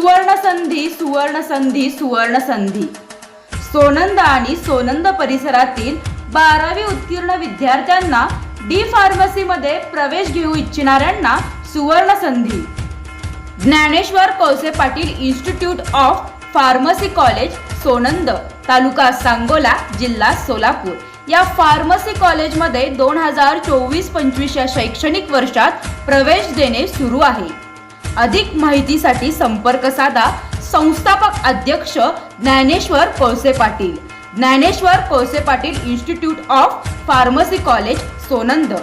सुवर्ण संधी सुवर्ण संधी सुवर्ण संधी सोनंद आणि सोनंद परिसरातील बारावी उत्तीर्ण विद्यार्थ्यांना डी फार्मसीमध्ये प्रवेश घेऊ इच्छिणाऱ्यांना सुवर्ण संधी Dnyaneshwar Kause Patil institute of pharmacy college Sonand taluka Sangola जिल्हा सोलापूर. या फार्मसी कॉलेजमध्ये दोन हजार चोवीस पंचवीस या शैक्षणिक वर्षात प्रवेश देणे सुरू आहे. अधिक माहितीसाठी संपर्क साधा संस्थापक अध्यक्ष Dnyaneshwar Kolse Patil. Dnyaneshwar Kolse Patil institute of pharmacy college Sonand.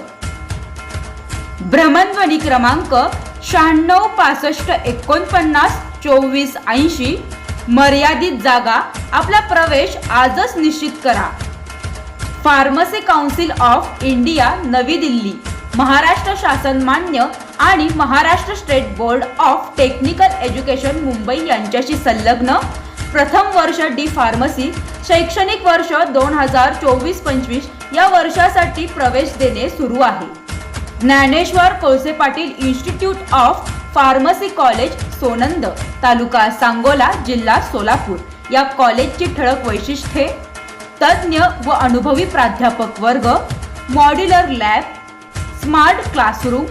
भ्रमणध्वनी क्रमांक शहाण्णव पासष्ट एकोणपन्नास चोवीस ऐंशी. मर्यादित जागा आपला प्रवेश आजच निश्चित करा. फार्मसी काउन्सिल ऑफ इंडिया नवी दिल्ली. महाराष्ट्र शासन मान्य आणि Maharashtra state board of technical education Mumbai यांच्याशी संलग्न प्रथम वर्ष डी फार्मसी शैक्षणिक वर्ष दोन हजार चोवीस पंचवीस या वर्षासाठी प्रवेश देणे सुरू आहे. Dnyaneshwar Kolse Patil institute of pharmacy college Sonand taluka Sangola जिल्हा सोलापूर. या कॉलेजची ठळक वैशिष्ट्ये तज्ज्ञ व अनुभवी प्राध्यापक वर्ग मॉड्युलर लॅब स्मार्ट क्लासरूम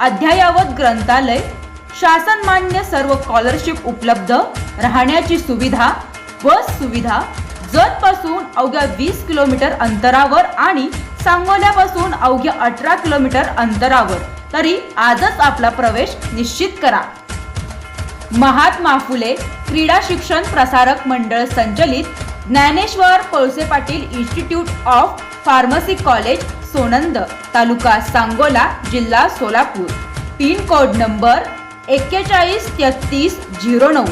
अध्यायावत ग्रंथालय शासनमान्य सर्व स्कॉलरशिप उपलब्ध राहण्याची सुविधा बस सुविधा जतपासून अवघ्या वीस किलोमीटर अंतरावर आणि सांगोल्यापासून अवघ्या अठरा किलोमीटर अंतरावर. तरी आजच आपला प्रवेश निश्चित करा. महात्मा फुले क्रीडा शिक्षण प्रसारक मंडळ संचलित Dnyaneshwar Kolse Patil institute of pharmacy college Sonand taluka Sangola जिल्हा सोलापूर. पिनकोड नंबर एक्केचाळीस तेहतीस झिरो नऊ.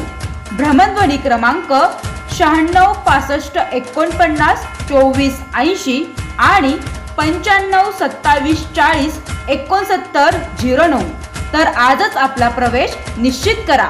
भ्रमणध्वनी क्रमांक शहाण्णव पासष्ट एकोणपन्नास चोवीस ऐंशी आणि पंच्याण्णव सत्तावीस चाळीस एकोणसत्तर झिरो नऊ. तर आजच आपला प्रवेश निश्चित करा.